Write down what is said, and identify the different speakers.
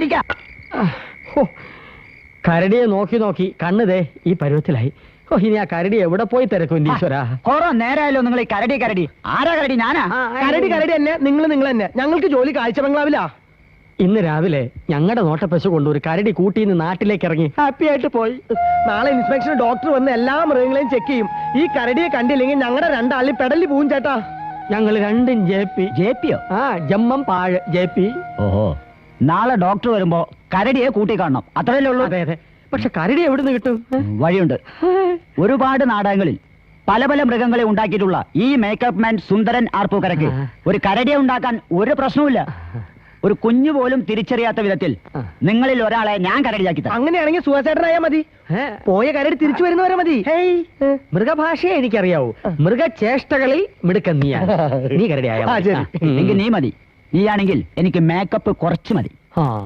Speaker 1: ഇരിക്കാം.
Speaker 2: കരടിയെ നോക്കി നോക്കി കണ്ണുതേ ദേ ഈ പരുവത്തിലായി. ഓ ഇനി ആ കരടി എവിടെ പോയി തിരക്കും ഈശ്വര?
Speaker 1: കൊറോ നേരായല്ലോ നിങ്ങൾ ഈ കരടി കരടി. ആരാ കരടി? ഞാനാ?
Speaker 3: കരടി കരടി തന്നെ നിങ്ങൾ നിങ്ങൾ തന്നെ. ഞങ്ങൾക്ക് ജോലി കാഴ്ച ബംഗ്ലാവിലാ.
Speaker 2: ഇന്ന് രാവിലെ ഞങ്ങളുടെ നോട്ടപ്പശു കൊണ്ട് ഒരു കരടി കൂട്ടി നിന്ന് നാട്ടിലേക്ക് ഇറങ്ങി. ഹാപ്പി ആയിട്ട് പോയി.
Speaker 3: നാളെ ഇൻസ്പെക്ഷൻ ഡോക്ടർ വന്ന് എല്ലാ മൃഗങ്ങളെയും ചെക്ക് ചെയ്യും. ഈ കരടിയെ കണ്ടില്ലെങ്കിൽ ഞങ്ങളുടെ രണ്ടാളി പെടലി പോവും ചേട്ടാ.
Speaker 2: ഞങ്ങൾ രണ്ടും ജെ പി.
Speaker 1: ജെ പിയോ?
Speaker 2: ആ ജമ്മം പാഴ് ജെ പി.
Speaker 1: ഓഹോ. നാളെ ഡോക്ടർ വരുമ്പോ കരടിയെ കൂട്ടി കാണണം. അത്രയല്ലേ ഉള്ളൂ?
Speaker 2: അതെ അതെ. പക്ഷെ കരടി എവിടുന്ന് കിട്ടും?
Speaker 1: വഴിയുണ്ട്. ഒരുപാട് നാടകങ്ങളിൽ പല പല മൃഗങ്ങളെ ഉണ്ടാക്കിയിട്ടുള്ള ഈ മേക്കപ്പ് മാൻ സുന്ദരൻ ആർപ്പൂക്കരയ്ക്ക്
Speaker 2: ആ.
Speaker 1: ഒരു കരടിയെ ഉണ്ടാക്കാൻ ഒരു പ്രശ്നവുമില്ല. ഒരു കുഞ്ഞു പോലും തിരിച്ചറിയാത്ത വിധത്തിൽ നിങ്ങളിൽ ഒരാളെ ഞാൻ കരടിയാക്കി തരാം.
Speaker 3: അങ്ങനെയാണെങ്കിൽ സുഖസേട്ടനായാ മതി. പോയ കരടി തിരിച്ചു വരുന്നവരെ മതി.
Speaker 2: മൃഗഭാഷയെ എനിക്കറിയാവൂ. മൃഗചേഷ്ടകളിൽ മിടുക്കൻ നീയാ നീ
Speaker 1: കരടിയായ. നീ മതി. നീയാണെങ്കിൽ എനിക്ക് മേക്കപ്പ് കുറച്ച് മതി.